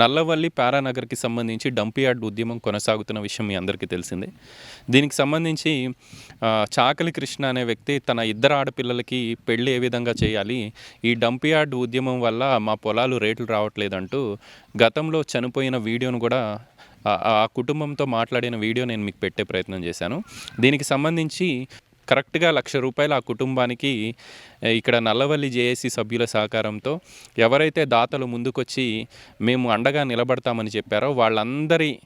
నల్లవల్లి పారానగర్కి సంబంధించి dump yard ఉద్యమం కొనసాగుతున్న విషయం మీ అందరికీ తెలిసిందే. దీనికి సంబంధించి చాకలి కృష్ణ అనే వ్యక్తి తన ఇద్దరు ఆడపిల్లలకి పెళ్ళి ఏ విధంగా చేయాలి ఈ డంప్ యార్డ్ ఉద్యమం వల్ల మా పొలాలు రేట్లు రావట్లేదంటూ గతంలో చనిపోయిన వీడియోను కూడా ఆ కుటుంబంతో మాట్లాడిన వీడియో నేను మీకు పెట్టే ప్రయత్నం చేశాను. దీనికి సంబంధించి కరెక్ట్గా లక్ష రూపాయలు ఆ కుటుంబానికి ఇక్కడ నల్లవల్లి జేఏసీ సభ్యుల సహకారంతో ఎవరైతే దాతలు ముందుకొచ్చి మేము అండగా నిలబడతామని చెప్పారో వాళ్ళందరి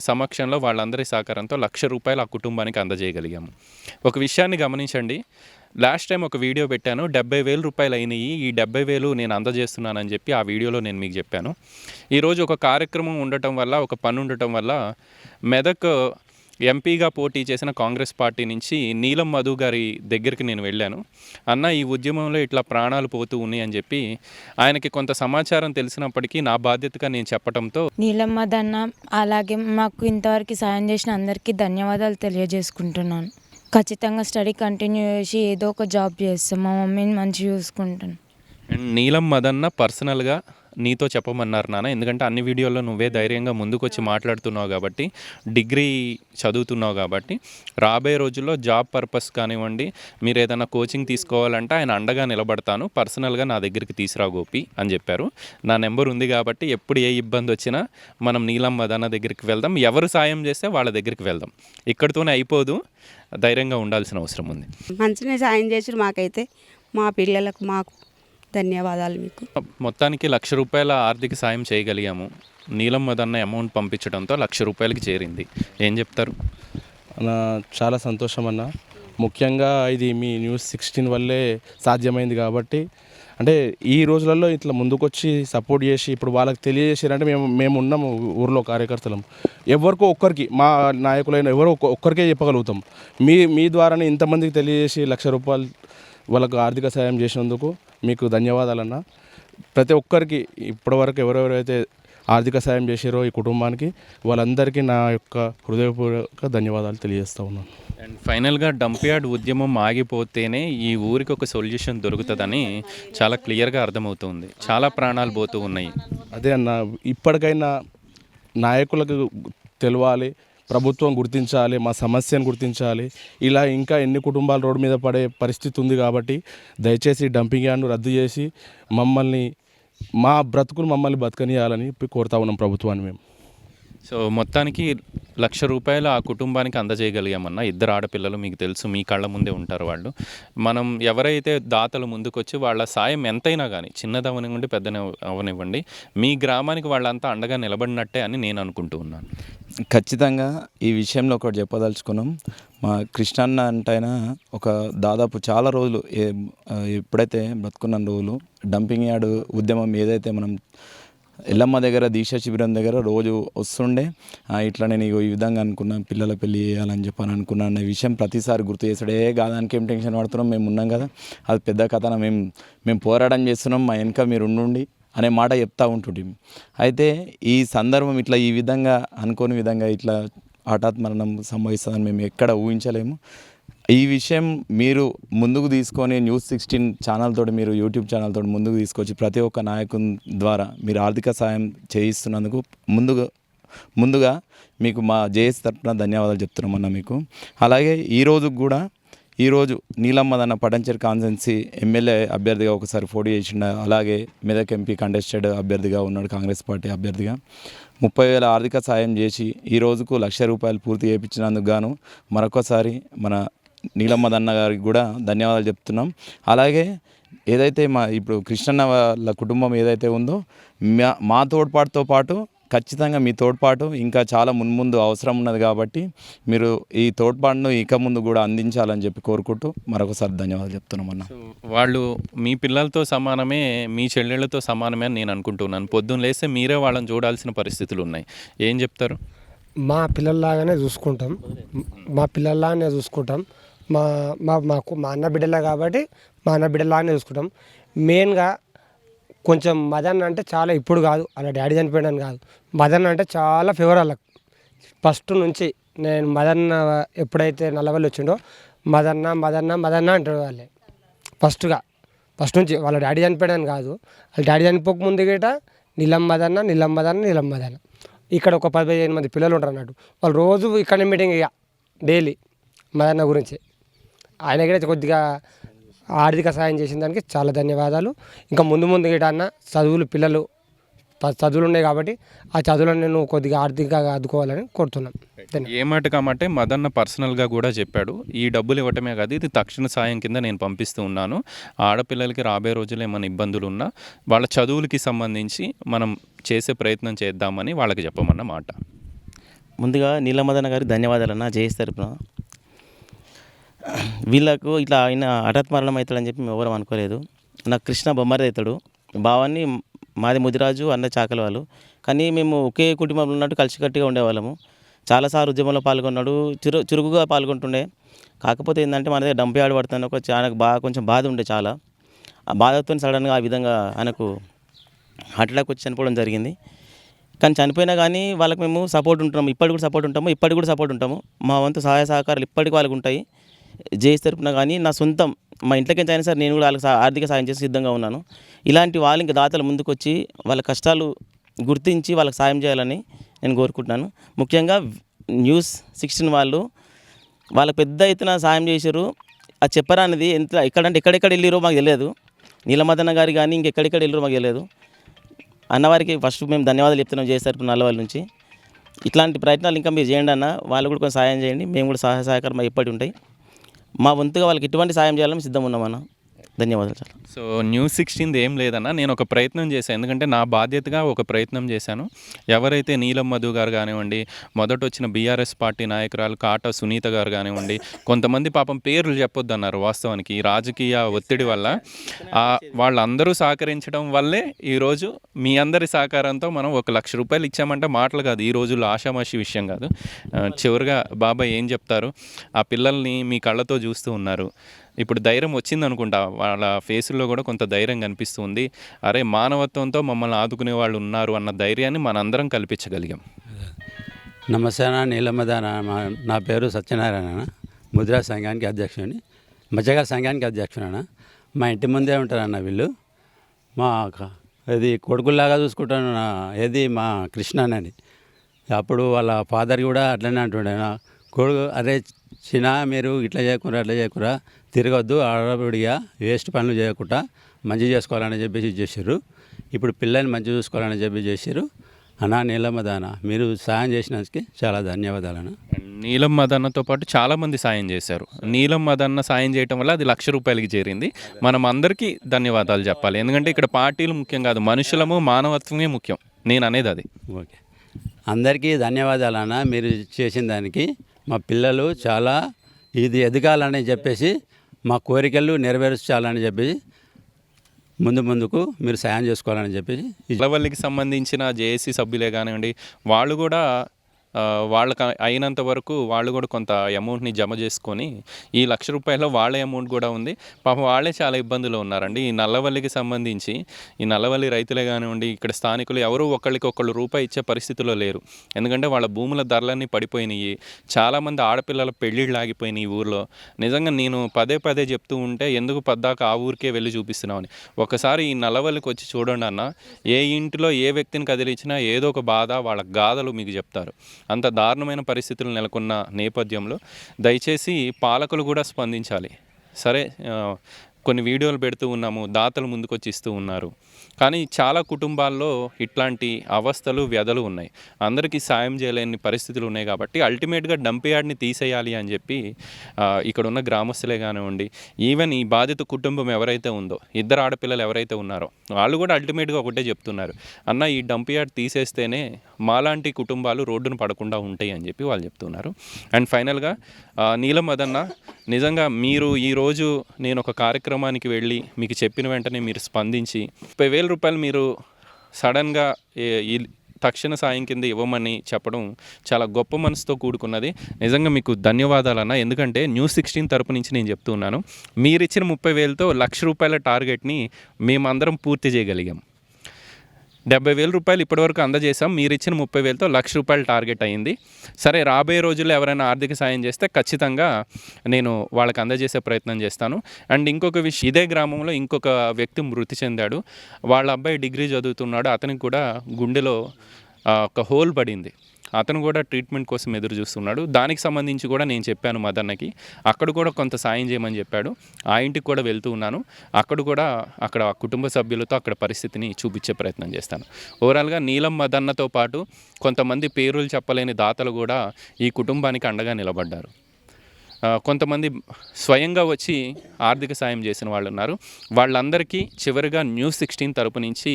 సమక్షంలో వాళ్ళందరి సహకారంతో లక్ష రూపాయలు ఆ కుటుంబానికి అందజేయగలిగాము. ఒక విషయాన్ని గమనించండి. లాస్ట్ టైం ఒక వీడియో పెట్టాను. డెబ్బై వేలు రూపాయలు అయినాయి. ఈ డెబ్బై వేలు నేను అందజేస్తున్నానని చెప్పి ఆ వీడియోలో నేను మీకు చెప్పాను. ఈరోజు ఒక కార్యక్రమం ఉండటం వల్ల ఒక పని ఉండటం వల్ల మెదక్ ఎంపీగా పోటీ చేసిన కాంగ్రెస్ పార్టీ నుంచి నీలం మధు గారి దగ్గరికి నేను వెళ్ళాను. అన్న ఈ ఉద్యమంలో ఇట్లా ప్రాణాలు పోతూ ఉన్నాయి అని చెప్పి ఆయనకి కొంత సమాచారం తెలిసినప్పటికీ నా బాధ్యతగా నేను చెప్పడంతో నీలమ్మ దన్న అలాగే మాకు ఇంతవరకు సాయం చేసిన అందరికీ ధన్యవాదాలు తెలియజేసుకుంటున్నాను. ఖచ్చితంగా స్టడీ కంటిన్యూ చేసి ఏదో ఒక జాబ్ చేస్తాం. మా మమ్మీని మంచిగా చూసుకుంటాను. అండ్ నీలం మదన్న పర్సనల్గా నీతో చెప్పమన్నారు నాన్న. ఎందుకంటే అన్ని వీడియోల్లో నువ్వే ధైర్యంగా ముందుకొచ్చి మాట్లాడుతున్నావు కాబట్టి డిగ్రీ చదువుతున్నావు కాబట్టి రాబోయే రోజుల్లో జాబ్ పర్పస్ కానివ్వండి మీరు ఏదైనా కోచింగ్ తీసుకోవాలంటే ఆయన అండగా నిలబడతాను పర్సనల్గా నా దగ్గరికి తీసురా గోపి అని చెప్పారు. నా నెంబర్ ఉంది కాబట్టి ఎప్పుడు ఏ ఇబ్బంది వచ్చినా మనం నీలం మదన్న దగ్గరికి వెళ్దాం. ఎవరు సాయం చేస్తే వాళ్ళ దగ్గరికి వెళ్దాం. ఇక్కడితోనే అయిపోదు. ధైర్యంగా ఉండాల్సిన అవసరం ఉంది. మంచిగా సాయం చేసి మాకైతే. మా పిల్లలకు మాకు ధన్యవాదాలు మీకు. మొత్తానికి లక్ష రూపాయల ఆర్థిక సాయం చేయగలిగాము. నీలం మదన్న అమౌంట్ పంపించడంతో లక్ష రూపాయలకి చేరింది. ఏం చెప్తారు? చాలా సంతోషం అన్న. ముఖ్యంగా ఇది మీ న్యూస్ సిక్స్టీన్ వల్లే సాధ్యమైంది కాబట్టి అంటే ఈ రోజులలో ఇట్లా ముందుకొచ్చి సపోర్ట్ చేసి ఇప్పుడు వాళ్ళకి తెలియజేసారంటే మేము మేము ఉన్నాము ఊర్లో కార్యకర్తలం. ఎవరికో ఒక్కరికి మా నాయకులైన ఎవరో ఒక్క- ఒక్కరికే చెప్పగలుగుతాం. మీ మీ ద్వారానే ఇంతమందికి తెలియజేసి లక్ష రూపాయలు వాళ్ళకు ఆర్థిక సాయం చేసినందుకు మీకు ధన్యవాదాలన్న. ప్రతి ఒక్కరికి ఇప్పటివరకు ఎవరెవరైతే ఆర్థిక సాయం చేశారో ఈ కుటుంబానికి వాళ్ళందరికీ నా యొక్క హృదయపూర్వక ధన్యవాదాలు తెలియజేస్తా ఉన్నాను. అండ్ ఫైనల్గా డంప్ యార్డ్ ఉద్యమం ఆగిపోతేనే ఈ ఊరికి ఒక సొల్యూషన్ దొరుకుతుందని చాలా క్లియర్గా అర్థమవుతుంది. చాలా ప్రాణాలు పోతూ ఉన్నాయి. అదే అన్న ఇప్పటికైనా నాయకులకు తెలవాలి ప్రభుత్వం గుర్తించాలి మా సమస్యను గుర్తించాలి. ఇలా ఇంకా ఎన్ని కుటుంబాలు రోడ్డు మీద పడే పరిస్థితి ఉంది కాబట్టి దయచేసి డంపింగ్ యార్డ్ను రద్దు చేసి మమ్మల్ని మా బ్రతుకులు మమ్మల్ని బతకనియాలని కోరుతా ఉన్నాం ప్రభుత్వాన్ని మేము. సో మొత్తానికి లక్ష రూపాయలు ఆ కుటుంబానికి అందజేయగలిగామన్నా ఇద్దరు ఆడపిల్లలు మీకు తెలుసు మీ కళ్ళ ముందే ఉంటారు వాళ్ళు. మనం ఎవరైతే దాతలు ముందుకొచ్చి వాళ్ళ సాయం ఎంతైనా కానీ చిన్నదవనివ్వండి పెద్ద అవనివ్వండి మీ గ్రామానికి వాళ్ళంతా అండగా నిలబడినట్టే అని నేను అనుకుంటూ ఉన్నాను. ఖచ్చితంగా ఈ విషయంలో ఒకటి చెప్పదలుచుకున్నాం. మా కృష్ణన్న అంటైనా ఒక దాదాపు చాలా రోజులు ఏ- ఎప్పుడైతే బ్రతుకున్న రోజులు డంపింగ్ యార్డ్ ఉద్యమం ఏదైతే మనం ఎల్లమ్మ దగ్గర దీక్ష శిబిరం దగ్గర రోజు వస్తుండే ఇట్లా నేను ఈ విధంగా అనుకున్నా పిల్లల పెళ్ళి చేయాలని చెప్పని అనుకున్నా అనే విషయం ప్రతిసారి గుర్తు చేస్తాడు. ఏ కాదానికి ఏం టెన్షన్ పడుతున్నాం మేము ఉన్నాం కదా. అది పెద్ద కథన మేము మేము పోరాటం చేస్తున్నాం మా వెనక మీరు ఉండి అనే మాట చెప్తూ ఉంటుండే అయితే ఈ సందర్భం ఇట్లా ఈ విధంగా అనుకోని విధంగా ఇట్లా హఠాత్ మరణం సంభవిస్తుందని మేము ఎక్కడ ఊహించలేము. ఈ విషయం మీరు ముందుకు తీసుకొని న్యూస్ సిక్స్టీన్ ఛానల్ తోటి మీరు యూట్యూబ్ ఛానల్ తోటి ముందుకు తీసుకొచ్చి ప్రతి ఒక్క నాయకుని ద్వారా మీరు ఆర్థిక సాయం చేయిస్తున్నందుకు ముందుగా ముందుగా మీకు మా జేఎస్ తరఫున ధన్యవాదాలు చెప్తున్నామన్న మీకు. అలాగే ఈరోజు కూడా ఈరోజు నీలమ్మదన్న పటంచర్ కాన్సెన్సీ ఎమ్మెల్యే అభ్యర్థిగా ఒకసారి పోటీ చేసిండ అలాగే మెదక్ ఎంపీ కంటెస్టెడ్ అభ్యర్థిగా ఉన్నాడు కాంగ్రెస్ పార్టీ అభ్యర్థిగా. ముప్పై వేల ఆర్థిక సాయం చేసి ఈ రోజుకు లక్ష రూపాయలు పూర్తి చేయించినందుకు గాను మరొకసారి మన నీలమ్మదన్న గారికి కూడా ధన్యవాదాలు చెప్తున్నాం. అలాగే ఏదైతే మా ఇప్పుడు కృష్ణన్న వాళ్ళ కుటుంబం ఏదైతే ఉందో మా మా తోడ్పాటుతో పాటు ఖచ్చితంగా మీ తోడ్పాటు ఇంకా చాలా మున్ముందు అవసరం ఉన్నది కాబట్టి మీరు ఈ తోడ్పాటును ఇక ముందు కూడా అందించాలని చెప్పి కోరుకుంటూ మరొకసారి ధన్యవాదాలు చెప్తున్నాం అన్న. సో వాళ్ళు మీ పిల్లలతో సమానమే మీ చెల్లెళ్ళతో సమానమే అని నేను అనుకుంటున్నాను. పొద్దున్న లేస్తే మీరే వాళ్ళని చూడాల్సిన పరిస్థితులు ఉన్నాయి. ఏం చెప్తారు? మా పిల్లల్లాగానే చూసుకుంటాం. మా పిల్లల్లాగానే చూసుకుంటాం. మా మా మాకు మా అన్న బిడ్డలే కాబట్టి మా అన్న బిడ్డలాగానే చూసుకుంటాం. మెయిన్గా కొంచెం మదన్ అంటే చాలా ఇప్పుడు కాదు అలా డాడీ చనిపోయాడని కాదు. మదన్ అంటే చాలా ఫేవర్ వాళ్ళకి. ఫస్ట్ నుంచి నేను మదన్న ఎప్పుడైతే నల్లవల్లి వచ్చిండో మదన్న మదన్న మదన్న అంటారు వాళ్ళే. ఫస్ట్గా ఫస్ట్ నుంచి వాళ్ళ డాడీ చనిపోయాడని కాదు. వాళ్ళ డాడీ చనిపోక ముందు గిట మదన్న నీలం మదన్న ఇక్కడ ఒక పది పదిహేను మంది పిల్లలు ఉంటారు అన్నట్టు. వాళ్ళు రోజు ఇక్కడ మీటింగ్ ఇక డైలీ మదన్న గురించి. ఆయన కూడా కొద్దిగా ఆర్థిక సాయం చేసిన దానికి చాలా ధన్యవాదాలు. ఇంకా ముందు ముందు గిటన్న చదువులు పిల్లలు చదువులు ఉన్నాయి కాబట్టి ఆ చదువులను నేను కొద్దిగా ఆర్థికంగా ఆదుకోవాలని కోరుతున్నాను. ఏ మాట కామంటే మదన్న పర్సనల్గా కూడా చెప్పాడు ఈ డబ్బులు ఇవ్వటమే కాదు ఇది తక్షణ సాయం కింద నేను పంపిస్తూ ఉన్నాను. ఆడపిల్లలకి రాబోయే రోజులు ఏమైనా ఇబ్బందులు ఉన్నా వాళ్ళ చదువులకి సంబంధించి మనం చేసే ప్రయత్నం చేద్దామని వాళ్ళకి చెప్పమన్న మాట ముందుగా నీలమదన గారికి ధన్యవాదాలు అన్న జేఎస్ తరపున. వీళ్ళకు ఇట్లా ఆయన హఠాత్ మరణం అవుతాడని చెప్పి మేము ఎవరం అనుకోలేదు. నాకు కృష్ణ బొమ్మరి అవుతాడు. బావాన్ని మాది ముదిరాజు అన్న చాకల వాళ్ళు. కానీ మేము ఒకే కుటుంబంలో ఉన్నట్టు కలిసికట్టుగా ఉండేవాళ్ళము. చాలాసార్లు ఉద్యమంలో పాల్గొన్నాడు చురు చురుకుగా పాల్గొంటుండే. కాకపోతే ఏంటంటే మన దగ్గర డంప్ యాడ్ పడుతున్న ఒక ఆయనకు బాగా కొంచెం బాధ ఉండే చాలా. ఆ బాధతో సడన్గా ఆ విధంగా ఆయనకు హార్ట్ అటాక్ వచ్చి చనిపోవడం జరిగింది. కానీ చనిపోయినా కానీ వాళ్ళకి మేము సపోర్ట్ ఉంటున్నాము. ఇప్పటికి కూడా సపోర్ట్ ఉంటాము. ఇప్పటికి కూడా సపోర్ట్ ఉంటాము. మా వంతు సహాయ సహకారాలు ఇప్పటికి వాళ్ళకు ఉంటాయి. జేఏసీ తరపున కానీ నా సొంతం మా ఇంట్లోకి అయినా సరే నేను కూడా వాళ్ళకి ఆర్థిక సాయం చేసి సిద్ధంగా ఉన్నాను. ఇలాంటి వాళ్ళు ఇంకా దాతలు ముందుకొచ్చి వాళ్ళ కష్టాలు గుర్తించి వాళ్ళకి సాయం చేయాలని నేను కోరుకుంటున్నాను. ముఖ్యంగా న్యూస్ సిక్స్టీన్ వాళ్ళు వాళ్ళ పెద్ద ఎత్తున సాయం చేశారు. అది చెప్పరానిది ఎంత ఎక్కడంటే ఎక్కడెక్కడ వెళ్ళిరో మాకు తెలియదు. నీలమదన గారి కానీ ఇంకెక్కడెక్కడ వెళ్ళిరో మాకు తెలియదు. అన్నవారికి ఫస్ట్ మేము ధన్యవాదాలు చెప్తున్నాం చేస్తారు నల్లవాళ్ళ నుంచి. ఇట్లాంటి ప్రయత్నాలు ఇంకా మీరు చేయండి అన్న వాళ్ళు కూడా కొంచెం సాయం చేయండి. మేము కూడా సహాయ సహకారం ఎప్పటి ఉంటాయి. మా వంతుగా వాళ్ళకి ఎటువంటి సాయం చేయాలని సిద్ధం ఉన్నామన్న ధన్యవాదాలు చాలా సో న్యూస్ సిక్స్టీన్ది ఏం లేదన్నా నేను ఒక ప్రయత్నం చేశాను ఎందుకంటే నా బాధ్యతగా ఒక ప్రయత్నం చేశాను. ఎవరైతే నీలం మధు గారు కానివ్వండి మొదట వచ్చిన బీఆర్ఎస్ పార్టీ నాయకురాలు కాటా సునీత గారు కానివ్వండి కొంతమంది పాపం పేర్లు చెప్పొద్దు అన్నారు వాస్తవానికి ఈ రాజకీయ ఒత్తిడి వల్ల. వాళ్ళందరూ సహకరించడం వల్లే ఈరోజు మీ అందరి సహకారంతో మనం ఒక లక్ష రూపాయలు ఇచ్చామంటే మాటలు కాదు. ఈ రోజుల్లో ఆషామాషి విషయం కాదు. చివరిగా బాబాయ్ ఏం చెప్తారు? ఆ పిల్లల్ని మీ కళ్ళతో చూస్తూ ఉన్నారు. ఇప్పుడు ధైర్యం వచ్చింది అనుకుంటా వాళ్ళ ఫేసుల్లో కూడా కొంత ధైర్యం కనిపిస్తుంది. అరే మానవత్వంతో మమ్మల్ని ఆదుకునే వాళ్ళు ఉన్నారు అన్న ధైర్యాన్ని మనందరం కల్పించగలిగాం. నమస్తే అన్న నీలమ్మదాన నా పేరు సత్యనారాయణ ముద్రా సంఘానికి అధ్యక్షుడిని. మజ్జగా సంఘానికి అధ్యక్షుడన్న మా ఇంటి ముందే ఉంటారన్న వీళ్ళు. మా ఇది కొడుకుల్లాగా చూసుకుంటాను నా ఏది మా కృష్ణని అప్పుడు వాళ్ళ ఫాదర్ కూడా అట్లనే అంటుండే నా కొడుకు అరే చిన్న మీరు ఇట్లా చేయకురా అట్లా చేయకురా తిరగొద్దు ఆడబడిగా వేస్ట్ పనులు చేయకుండా మంచి చేసుకోవాలని చెప్పేసి చేసారు ఇప్పుడు పిల్లల్ని మంచి చూసుకోవాలని చెప్పి చేసారు అన్నా నీలమ్మ దాన మీరు సాయం చేసినందుకు చాలా ధన్యవాదాలన్నా. నీలం మదన్నతో పాటు చాలామంది సాయం చేశారు. నీలం మదన్న సాయం చేయటం వల్ల అది లక్ష రూపాయలకి చేరింది. మనం అందరికీ ధన్యవాదాలు చెప్పాలి. ఎందుకంటే ఇక్కడ పార్టీలు ముఖ్యం కాదు మనుషులము మానవత్వమే ముఖ్యం. నేను అనేది అది. ఓకే. అందరికీ ధన్యవాదాలన్న మీరు చేసిన దానికి మా పిల్లలు చాలా ఇది ఎదగాలని చెప్పేసి మా కోరికలు నెరవేర్చాలని చెప్పేసి ముందు ముందుకు మీరు సాయం చేసుకోవాలని చెప్పేసి ఇళ్ళవల్లికి సంబంధించిన జేఏసీ సభ్యులే కానివ్వండి వాళ్ళు కూడా వాళ్ళకి అయినంత వరకు వాళ్ళు కూడా కొంత అమౌంట్ని జమ చేసుకొని ఈ లక్ష రూపాయల వాళ్ళ అమౌంట్ కూడా ఉంది. పాపం వాళ్ళే చాలా ఇబ్బందులు ఉన్నారండి. ఈ నల్లవల్లికి సంబంధించి ఈ నల్లవల్లి రైతులే కానివ్వండి ఇక్కడ స్థానికులు ఎవరు ఒకళ్ళకి ఒకళ్ళు రూపాయి ఇచ్చే పరిస్థితిలో లేరు. ఎందుకంటే వాళ్ళ భూముల ధరలన్నీ పడిపోయినాయి. చాలామంది ఆడపిల్లల పెళ్ళిళ్ళు ఆగిపోయినాయి ఈ ఊర్లో. నిజంగా నేను పదే పదే చెప్తూ ఉంటే ఎందుకు పద్దాక ఆ ఊరికే వెళ్ళి చూపిస్తున్నామని. ఒకసారి ఈ నల్లవల్లికి వచ్చి చూడండి అన్న ఏ ఇంటిలో ఏ వ్యక్తిని కదిలించినా ఏదో ఒక బాధ వాళ్ళ గాథలు మీకు చెప్తారు. అంత దారుణమైన పరిస్థితులు నెలకొన్న నేపథ్యంలో దయచేసి పాలకులు కూడా స్పందించాలి. సరే కొన్ని వీడియోలు పెడుతూ ఉన్నాము దాతలు ముందుకొచ్చి ఇస్తూ ఉన్నారు. కానీ చాలా కుటుంబాల్లో ఇట్లాంటి అవస్థలు వ్యధలు ఉన్నాయి. అందరికీ సాయం చేయలేని పరిస్థితులు ఉన్నాయి కాబట్టి అల్టిమేట్గా డంప్ యార్డ్ని తీసేయాలి అని చెప్పి ఇక్కడ ఉన్న గ్రామస్తులే కానివ్వండి ఈవెన్ ఈ బాధిత కుటుంబం ఎవరైతే ఉందో ఇద్దరు ఆడపిల్లలు ఎవరైతే ఉన్నారో వాళ్ళు కూడా అల్టిమేట్గా ఒకటే చెప్తున్నారు. అన్న ఈ డంప్ యార్డ్ తీసేస్తేనే మాలాంటి కుటుంబాలు రోడ్డును పడకుండా ఉంటాయి అని చెప్పి వాళ్ళు చెప్తున్నారు. అండ్ ఫైనల్గా నీలం మదన్న నిజంగా మీరు ఈరోజు నేను ఒక కార్యక్రమానికి వెళ్ళి మీకు చెప్పిన వెంటనే మీరు స్పందించి ముప్పై వేల రూపాయలు మీరు సడన్గా ఈ తక్షణ సాయం కింద ఇవ్వమని చెప్పడం చాలా గొప్ప మనసుతో కూడుకున్నది. నిజంగా మీకు ధన్యవాదాలన్న. ఎందుకంటే న్యూస్ సిక్స్టీన్ తరపు నుంచి నేను చెప్తున్నాను. మీరిచ్చిన ముప్పై వేలతో లక్ష రూపాయల టార్గెట్ని మేమందరం పూర్తి చేయగలిగాం. డెబ్బై వేల రూపాయలు ఇప్పటివరకు అందజేశాం. మీరు ఇచ్చిన ముప్పై వేలతో లక్ష రూపాయలు టార్గెట్ అయింది సరే రాబోయే రోజుల్లో ఎవరైనా ఆర్థిక సాయం చేస్తే ఖచ్చితంగా నేను వాళ్ళకి అందజేసే ప్రయత్నం చేస్తాను. అండ్ ఇంకొక విషయం ఇదే గ్రామంలో ఇంకొక వ్యక్తి మృతి చెందాడు. వాళ్ళ అబ్బాయి డిగ్రీ చదువుతున్నాడు. అతనికి కూడా గుండెలో ఒక హోల్ పడింది. అతను కూడా ట్రీట్మెంట్ కోసం ఎదురు చూస్తున్నాడు. దానికి సంబంధించి కూడా నేను చెప్పాను మదన్నకి. అక్కడ కూడా కొంత సాయం చేయమని చెప్పాడు. ఆ ఇంటికి కూడా వెళ్తూ ఉన్నాను. అక్కడ కూడా అక్కడ కుటుంబ సభ్యులతో అక్కడ పరిస్థితిని చూపించే ప్రయత్నం చేస్తాను. ఓవరాల్గా నీలం మదన్నతో పాటు కొంతమంది పేరులు చెప్పలేని దాతలు కూడా ఈ కుటుంబానికి అండగా నిలబడ్డారు. కొంతమంది స్వయంగా వచ్చి ఆర్థిక సాయం చేసిన వాళ్ళు ఉన్నారు. వాళ్ళందరికీ చివరిగా న్యూస్ సిక్స్టీన్ తరపు నుంచి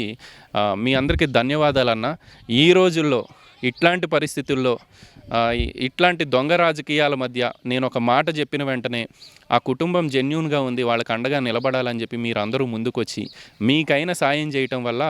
మీ అందరికీ ధన్యవాదాలన్న. ఈ రోజుల్లో ఇట్లాంటి పరిస్థితుల్లో ఇట్లాంటి దొంగ రాజకీయాల మధ్య నేను ఒక మాట చెప్పిన వెంటనే ఆ కుటుంబం జెన్యున్గా ఉంది వాళ్ళకి అండగా నిలబడాలని చెప్పి మీరు అందరూ ముందుకొచ్చి మీకైన సాయం చేయటం వల్ల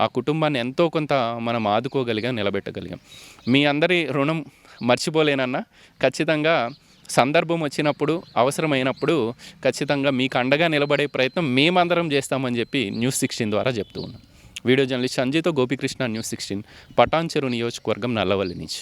ఆ కుటుంబాన్ని ఎంతో కొంత మనం ఆదుకోగలిగా నిలబెట్టగలిగాం. మీ అందరి రుణం మర్చిపోలేనన్నా ఖచ్చితంగా సందర్భం వచ్చినప్పుడు అవసరమైనప్పుడు ఖచ్చితంగా మీకు అండగా నిలబడే ప్రయత్నం మేమందరం చేస్తామని చెప్పి న్యూస్ సిక్స్టీన్ ద్వారా చెప్తూ ఉన్నాం. వీడియో జర్నలిస్ట్ సంజయ్తో గోపికృష్ణ న్యూస్ సిక్స్టీన్ పటాన్చెరు నియోజకవర్గం నల్లవల్లి నుంచి.